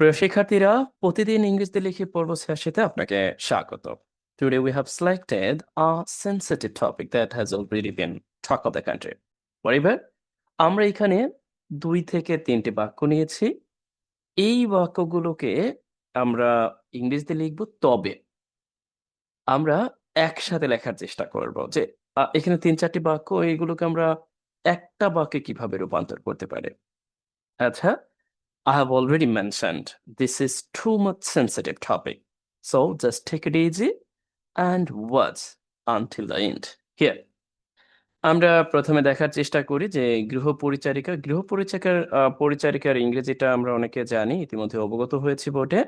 প্রিয় শিক্ষার্থীরা প্রতিদিন ইংরেজিতে লিখে পড়ব সেশনে আপনাকে স্বাগত। Today we have selected a sensitive topic that has already been talk of the country. পরিবার আমরা এখানে দুই থেকে তিনটি বাক্য নিয়েছি। এই বাক্যগুলোকে আমরা ইংরেজিতে লিখব তবে। আমরা একসাথে লেখার চেষ্টা করব যে এখানে তিন চারটি বাক্য এইগুলোকে আমরা একটা বাক্যে কীভাবে রূপান্তর করতে পারি? আচ্ছা I have already mentioned this is too much sensitive topic. So just take it easy and watch until the end. Here. আমরা প্রথমে দেখার চেষ্টা করি যে গৃহ পরিচারিকা গৃহ পরিচারিকার পরিচারিকার ইংরেজিটা আমরা অনেকে জানি, ইতিমধ্যে অবগত হয়েছি বোর্ডে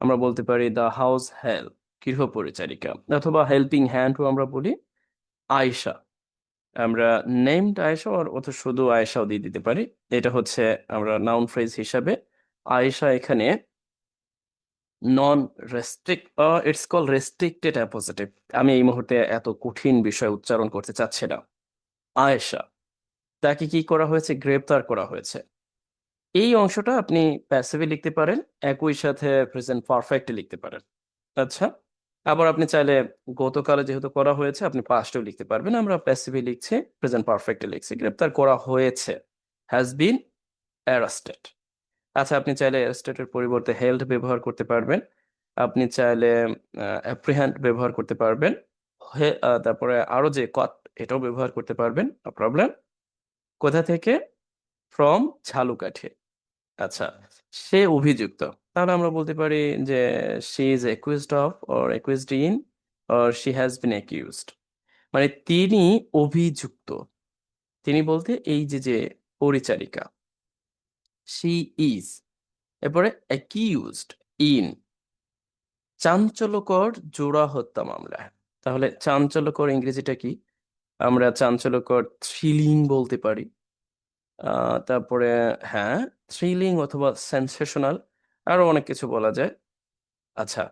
আমরা বলতে পারি দ্য হাউস হেল্প গৃহ পরিচারিকা অথবা হেল্পিং হ্যান্ডও আমরা বলি আয়শা আমরা নেমড আর অথবা শুধু আয়েশাও দিয়ে দিতে পারি এটা হচ্ছে আমরা নাউন ফ্রেজ হিসাবে আয়েশা এখানে non restrict it's call restricted appositive আমি এই মুহূর্তে এত কঠিন বিষয় উচ্চারণ করতে চাচ্ছি না। আয়েশা, তাকে কি করা হয়েছে? গ্রেপ্তার করা হয়েছে। এই অংশটা আপনি প্যাসিভে লিখতে পারেন, একই সাথে প্রেজেন্ট পারফেক্টে লিখতে পারেন। আচ্ছা আবার আপনি চাইলে গতকালে যেহেতু করা হয়েছে, আপনি পাস্টেও লিখতে পারবেন। আমরা প্যাসিভে লিখছি প্রেজেন্ট পারফেক্টে লিখছি। গ্রেপ্তার করা হয়েছে হ্যাজ বিন অ্যারেস্টেড আচ্ছা আপনি চাইলে অ্যারেস্টেডের পরিবর্তে হেল্ড ব্যবহার করতে পারবেন। আপনি চাইলে অ্যাপ্রিহ্যান্ড ব্যবহার করতে পারবেন। তারপরে আরও যে কট এটাও ব্যবহার করতে পারবেন প্রবলেম কোথা থেকে? ফ্রম ঝালুকাঠি। আচ্ছা সে অভিযুক্ত। তাহলে আমরা বলতে পারি যে she is accused of or accused in or she has been accused মানে তিনি অভিযুক্ত। তিনি বলতে এই যে যে পরিচারিকা। শি ইজ এরপরে অ্যাকিউজড ইন চাঞ্চল্যকর জোড়া হত্যা মামলা। তাহলে চাঞ্চল্যকর ইংরেজিটা কি? আমরা চাঞ্চল্যকর থ্রিলিং বলতে পারি। তারপরে হ্যাঁ থ্রিলিং অথবা সেন্সেশনাল আরও অনেক কিছু বলা যায়। আচ্ছা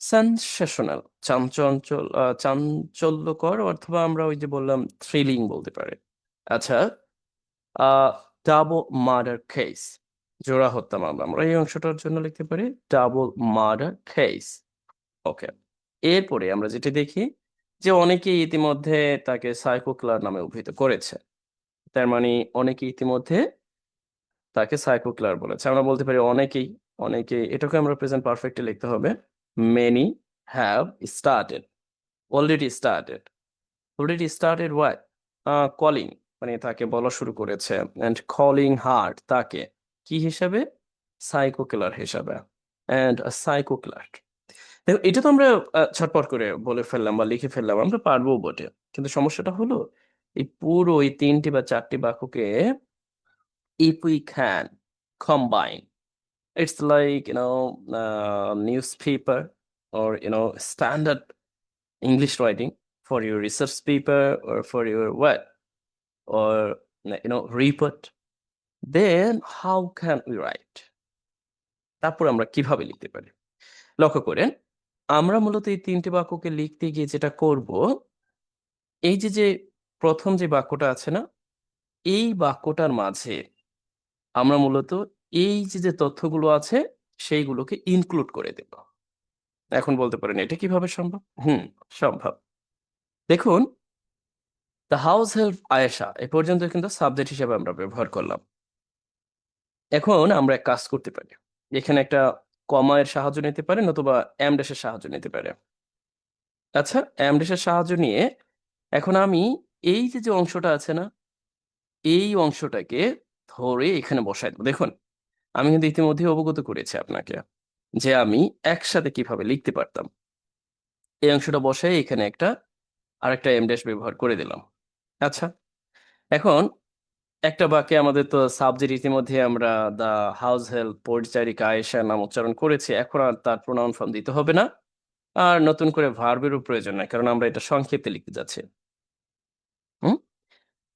সেন্সেশনাল চাঞ্চঞ্চল আহ, চাঞ্চল্যকর অথবা আমরা ওই যে বললাম থ্রিলিং বলতে পারে। আচ্ছা ডাবল মার্ডার কেস জোড়া হত্যা মামলা। আমরা এই অংশটার জন্য লিখতে পারি ডাবল মার্ডার কেস ওকে এরপরে আমরা যেটা দেখি যে অনেকেই ইতিমধ্যে তাকে সাইকো কিলার নামে অভিহিত করেছে। তার মানে অনেকে ইতিমধ্যে তাকে সাইকো কিলার বলেছে। আমরা বলতে পারি অনেকেই অনেকেই এটাকে আমরা প্রেজেন্ট পারফেক্টে লিখতে হবে। Many have started already started already started why calling মানে তাকে বলা শুরু করেছে। অ্যান্ড কলিং হার্ট তাকে কি হিসাবে? সাইকো কিলার হিসাবে। অ্যান্ড সাইকো কিলার দেখো এটা তো আমরা ছটপট করে বলে ফেললাম বা লিখে ফেললাম আমরা পারব বটে। কিন্তু সমস্যাটা হলো এই পুরো এই তিনটি বা চারটি বাক্যকে if we can combine it's like you know uh, newspaper or you know standard english writing for your research paper or for or you know report then how can we write? তারপর আমরা কীভাবে লিখতে পারি? লক্ষ্য করেন, আমরা মূলত এই তিনটি বাক্যকে লিখতে গিয়ে যেটা করব, এই যে যে প্রথম যে বাক্যটা আছে না, এই বাক্যটার মাঝে আমরা মূলত এই যে যে তথ্যগুলো আছে, সেইগুলোকে ইনক্লুড করে দেব। এখন বলতে পারেন, এটা কীভাবে সম্ভব? হুম, সম্ভব। দেখুন দ্য হাউস হেল্প আয়েশা এ পর্যন্ত কিন্তু সাবজেক্ট হিসেবে আমরা ব্যবহার করলাম। এখন আমরা এক কাজ করতে পারি। এখানে একটা কমা এর সাহায্য নিতে পারেন অথবা এম ড্যাশের সাহায্য নিতে পারে। আচ্ছা এম ড্যাশের সাহায্য নিয়ে এখন আমি এই যে যে অংশটা আছে না, এই অংশটাকে ধরে এখানে বসাই দেবো। দেখুন, আমি কিন্তু ইতিমধ্যে অবগত করেছি আপনাকে যে আমি একসাথে কীভাবে লিখতে পারতাম। এই অংশটা বসাই, এখানে একটা আরেকটা এম ড্যাশ ব্যবহার করে দিলাম। আচ্ছা এখন একটা বাক্যে আমাদের তো সাবজেক্ট ইতিমধ্যে আমরা দা হাউস হেল্প পরিচারিকা আয়েশা নাম উচ্চারণ করেছি, এখন আর তার প্রোনাউন ফর্ম দিতে হবে না। আর নতুন করে ভার্বেরও প্রয়োজন নাই, কারণ আমরা এটা সংক্ষেপে লিখতে যাচ্ছি।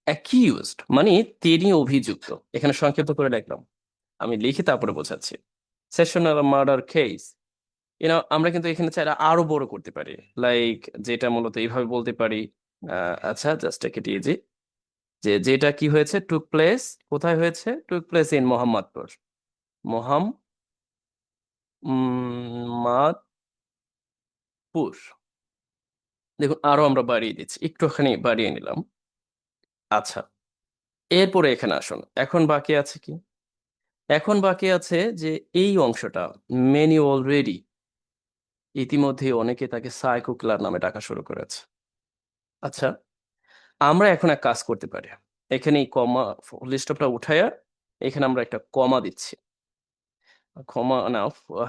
অ্যাকিউজড মানে তিনি অভিযুক্ত। এখানে সংক্ষিপ্ত করে লিখলাম আমি লিখে তারপরে বোঝাচ্ছি। সেশনাল মার্ডার কেস ইউনো আমরা কিন্তু এখানে চাইলে আরও বড় করতে পারি। লাইক যেটা মূলত এইভাবে বলতে পারি। আচ্ছা জাস্ট টেক ইজি যে, যেটা কি হয়েছে? টুক প্লেস কোথায় হয়েছে? Took place in Mohammadpur Mohammadpur দেখুন, আরও আমরা বাড়িয়ে দিচ্ছি। একটুখানি বাড়িয়ে নিলাম। আচ্ছা এরপরে এখানে আসুন। এখন বাকি আছে কি? এখন বাকি আছে যে, এই অংশটা মেনি অলরেডি ইতিমধ্যে অনেকে তাকে সাইকো কিলার নামে ডাকা শুরু করেছে। আচ্ছা আমরা এখন এক কাজ করতে পারি। এখানে এই কমা লিস্টটা উঠাইয়া এখানে আমরা একটা কমা দিচ্ছি। কমা না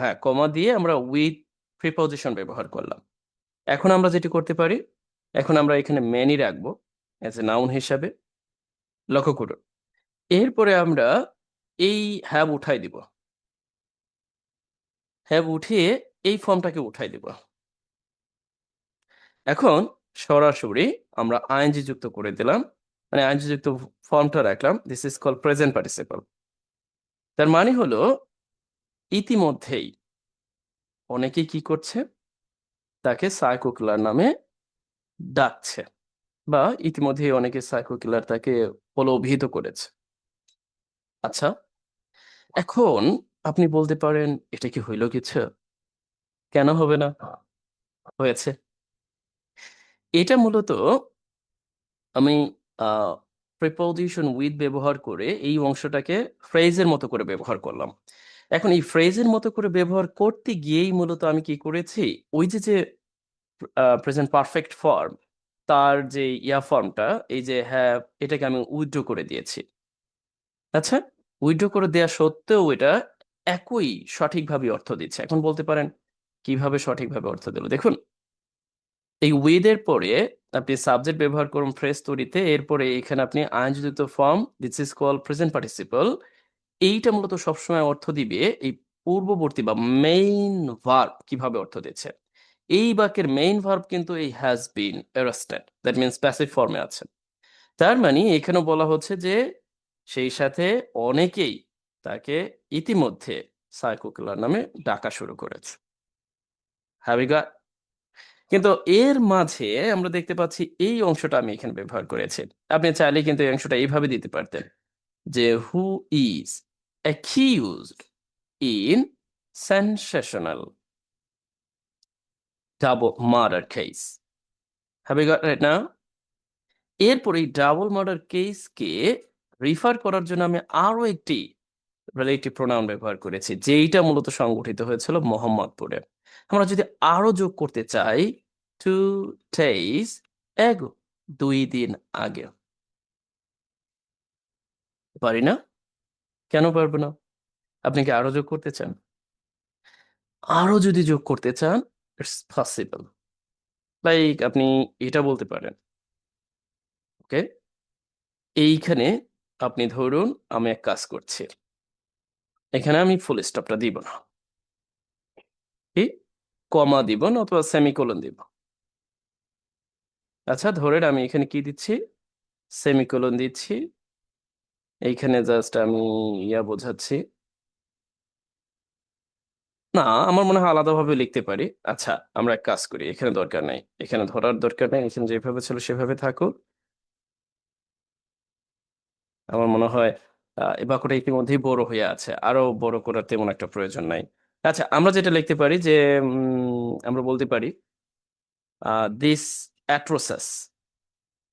হ্যাঁ কমা দিয়ে আমরা উইথ প্রিপোজিশন ব্যবহার করলাম। এখন আমরা যেটি করতে পারি, এখন আমরা এখানে মেনি রাখব অ্যাজ এ নাউন হিসাবে। লক্ষ্য করুন, এরপরে আমরা এই হ্যাব উঠাই দিব। হ্যাভ উঠিয়ে এই ফর্মটাকে উঠাই দিব। এখন সরাসরি আমরা আইএনজি যুক্ত করে দিলাম। মানে আইএনজি যুক্ত ফর্মটা রাখলাম। This is call present participle তার মানে হলো, ইতিমধ্যেই অনেকেই কি করছে? তাকে সাইকো কিলার নামে ডাকছে বা ইতিমধ্যেই অনেকে সাইকো কিলার তাকে প্রলোভিত করেছে। আচ্ছা এখন আপনি বলতে পারেন, এটা কি হইল কিছু? কেন হবে না? হয়েছে? এটা মূলত আমি প্রিপোজিশন উইথ ব্যবহার করে এই অংশটাকে ফ্রেজের মতো করে ব্যবহার করলাম। এখন এই ফ্রেজের মতো করে ব্যবহার করতে গিয়েই মূলত আমি কি করেছি? ওই যে যে প্রেজেন্ট পারফেক্ট ফর্ম তার যে, ইয়া ফর্মটা, এই যে হ্যাঁ এটাকে আমি উইথড্র করে দিয়েছি। আচ্ছা উইথড্র করে দেওয়া সত্ত্বেও এটা একই সঠিকভাবে অর্থ দিচ্ছে। এখন বলতে পারেন, কীভাবে সঠিকভাবে অর্থ দিল? দেখুন এই উইথ এর পরে আপনি সাবজেক্ট ব্যবহার করুন ফ্রেজ তৈরিতে, এরপরে এখানে আপনি আইনযুক্ত form this is call present participle এইটা মূলত সবসময় অর্থ দিবে এই পূর্ববর্তী বা মেইন ভার্ব কীভাবে অর্থ দিচ্ছে। এই বাক্যের মেইন ভার্ব কিন্তু এই has been arrested that means passive ফর্মে আছে। তার মানে এখানে বলা হচ্ছে যে সেই সাথে অনেকেই তাকে ইতিমধ্যে সাইকোকুলার নামে ডাকা শুরু করেছে। হ্যাভিগা কিন্তু এর মাঝে আমরা দেখতে পাচ্ছি এই অংশটা আমি এখানে ব্যবহার করেছি। আপনি চাইলে কিন্তু এই অংশটা এইভাবে দিতে পারতেন যে who is accused in sensational double murder case Have you got right now? এরপর ডাবল মার্ডার কেসকে রিফার করার জন্য আমি আরও একটি রিলেটিভ প্রোনাউন ব্যবহার করেছি, যেইটা মূলত সংগঠিত হয়েছিল মোহাম্মদপুরে। আমরা যদি আরও যোগ করতে চাই টু ডেইজ এগো দুই দিন আগে। পারি না? কেন পারব না? আপনি কি আরও যোগ করতে চান? আরও যদি যোগ করতে চান ইটস পসিবল লাইক আপনি এটা বলতে পারেন। ওকে এইখানে আপনি ধরুন, আমি এক কাজ করছি। এখানে আমি ফুল স্টপটা দিব না। কমা দিব না অথবা সেমিকোলন দিব। আচ্ছা ধরেন আমি এখানে কি দিচ্ছি? সেমিকোলন দিচ্ছি। এইখানে জাস্ট আমি ইয়া বোঝাচ্ছি। না, আমার মনে হয় আলাদাভাবে লিখতে পারি। আচ্ছা আমরা এক কাজ করি, এখানে দরকার নেই। এখানে ধরার দরকার নেই, এখানে যেভাবে ছিল সেভাবে থাকুক। আমার মনে হয় এই বাক্যটা ইতিমধ্যেই বড় হয়ে আছে। আরও বড় করার তেমন একটা প্রয়োজন নাই। আচ্ছা আমরা যেটা লিখতে পারি যে আমরা বলতে পারি this atrocious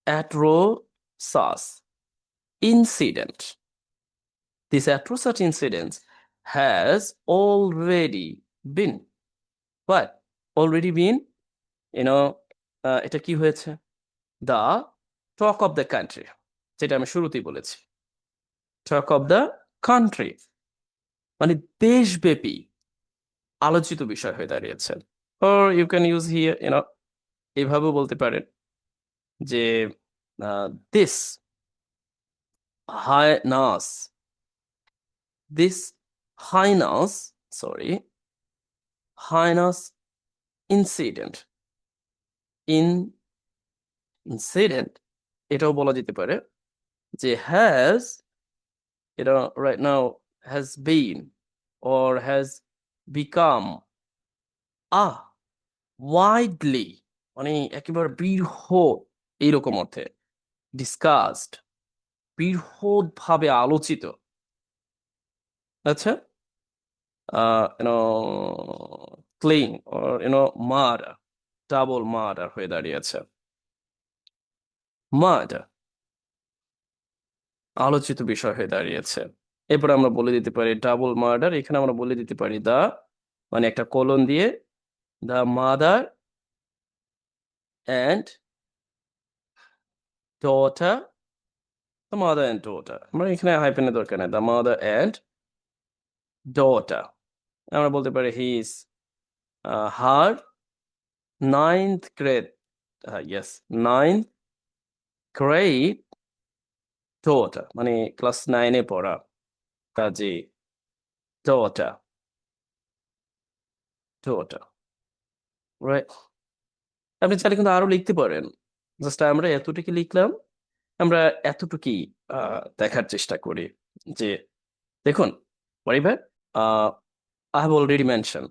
atrocious incident this atrocious incident has already been but already been in এটা কি হয়েছে? The talk of the country যেটা আমি শুরুতেই বলেছি টক অফ দ্য কান্ট্রি মানে দেশব্যাপী আলোচিত বিষয় হয়ে দাঁড়িয়েছে। You can use here you know এভাবেও বলতে পারেন যে this heinous this heinous sorry heinous incident in incident এটাও বলা যেতে পারে যে হ্যাজ এটা right now has been or has become a widely মানে একেবারে বৃহৎ এইরকম অর্থে discussed বৃহৎ ভাবে আলোচিত আচ্ছা uh, clean or, you know, murder, double murder হয়ে দাঁড়িয়েছে murder আলোচিত বিষয় হয়ে দাঁড়িয়েছে এরপর আমরা বলে দিতে পারি ডাবল মার্ডার এখানে আমরা বলে দিতে পারি দা মানে একটা কলন দিয়ে the mother and daughter the mother and daughter আমরা এখানে হাইপেনের দরকার নেই দ্য মাদার অ্যান্ড ডটার আমরা বলতে পারি his her ninth grade yes ninth grade daughter মানে ক্লাস নাইনে পড়া। কাজে ডটার ডটার রাইট আপনি চাইলে কিন্তু আরও লিখতে পারেন জাস্ট আমরা এতটুকু লিখলাম আমরা এতটুকুই দেখার চেষ্টা করি যে দেখুন whatever uh, I have already mentioned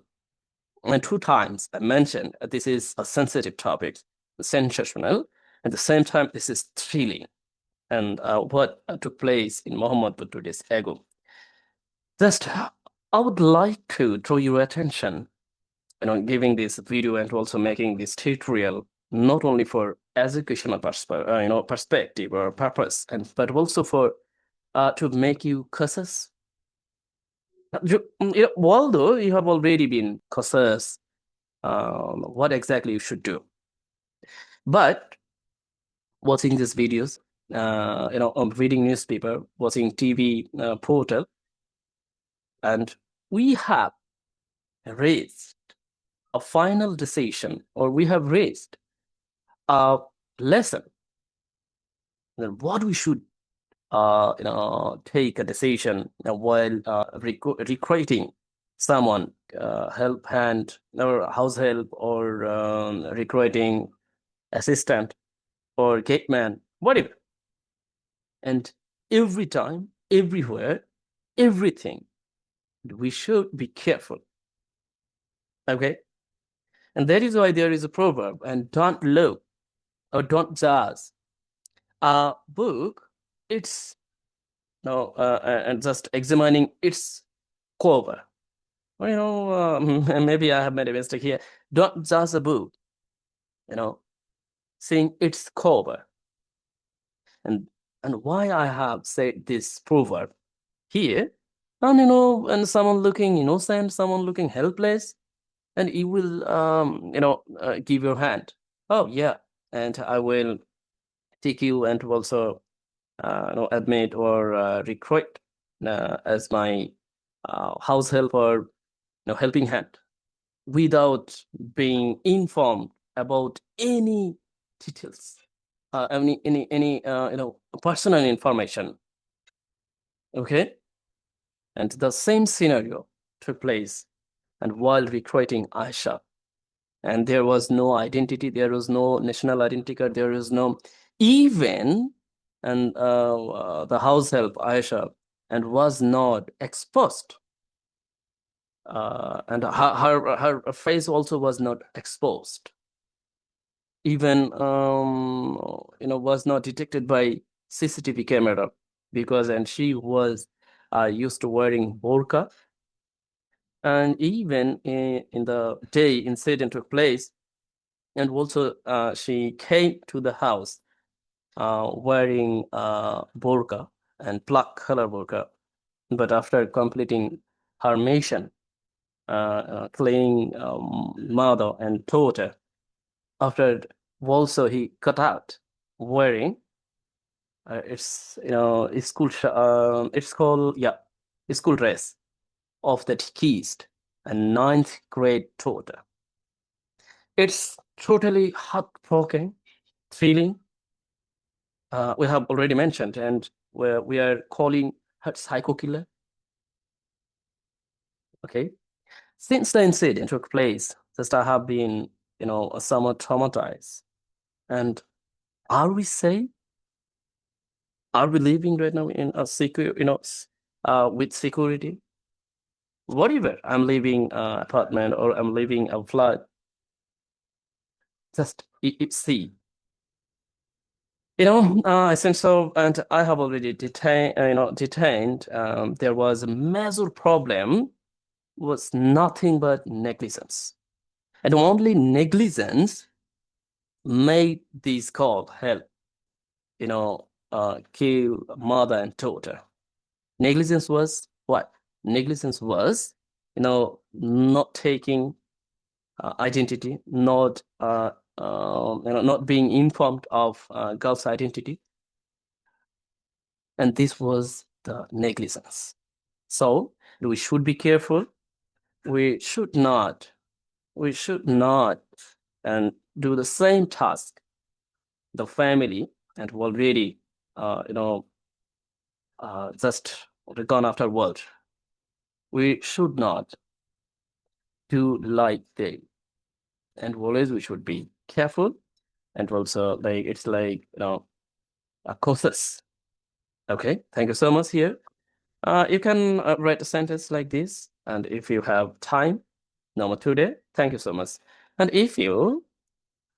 and two times I mentioned that this is a sensitive topic sensational at the same time this is thrilling and uh, what uh, took place in Mohammadpur two days ago just I would like to draw your attention you know, giving this video and also making this tutorial not only for educational perspe- uh, you know, perspective or purpose, and but also for uh, to make you. Uh, you- you know, although you have already been cautious, um, what exactly you should do, but watching these videos, uh, you know, reading newspaper, watching TV uh, portal, and we have raised a final decision or we have raised a lesson then what we should uh, you know take a decision while uh, recru- recruiting someone uh, help hand or house help or um, recruiting assistant or gate man whatever. And every time everywhere everything we should be careful. Okay? And that is why there is a proverb and don't look or don't judge. A book it's no uh, uh, and just examining its cover. Well, you know um, maybe i have made a mistake here. Don't judge a book you know seeing its cover. And and why i have said this proverb here and you know and someone looking innocent someone looking helpless and you will um you know uh, give your hand. Oh yeah and i will take you and also uh, you know admit or uh, recruit uh, as my uh, house help or you know helping hand without being informed about any details uh, any any any uh, you know personal information. Okay and the same scenario took place and while recruiting Aisha. And there was no identity, there was no national identity card, there was no even and uh, uh, the house help Aisha and was not exposed. Uh, and her, her her face also was not exposed. Even um, you know was not detected by CCTV camera because and she was uh, used to wearing burqa. And even in, in the day incident took place and also uh, she came to the house uh, wearing uh, burqa and black color burqa. But after completing her mission uh, uh, cleaning um, mother and daughter after also he cut out wearing uh, it's you know it's school um, it's called yeah it's school dress of the deceased a ninth grade daughter. It's totally heartbroken, thrilling. Uh, we have already mentioned, and where we are calling her psycho killer. Okay, since the incident took place, I have been, you know, a somewhat traumatized. And are we safe? Are we living right now in a secure, you know, uh, with security? whatever i'm living uh, apartment or i'm living a flat just it, it see you know uh, i think so and i have already detained uh, you know detained um, there was a major problem was nothing but negligence. And only negligence made this call help, you know, uh, kill mother and daughter. Negligence was what? Negligence was, you know, not taking uh, identity, not uh, um, you know, not being informed of uh, girl's identity, and this was the negligence. So we should be careful. We should not, we should not, and do the same task. The family and already, uh, you know, uh, just gone after world. We should not do like they, and always we should be careful, and also like it's like you know, a cautious. Okay, thank you so much here. Uh, you can uh, write a sentence like this, and if you have time, number today, thank you so much. And if you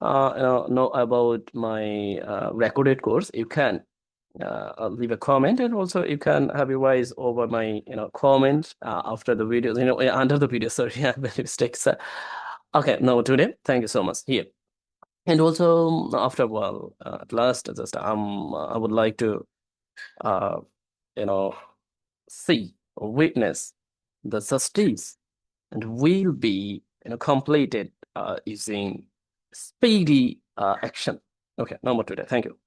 uh, you know, know about my uh, recorded course, you can uh, uh, leave a comment, and also you can have your eyes over my you know comment uh, after the video, you know, under the video. Sorry, I made mistakes. Okay, now today, thank you so much here. And also after a while, uh, at last, just um, I would like to, uh, you know, see or witness the justice and will be you know completed uh, using speedy uh, action. Okay, no more today. Thank you.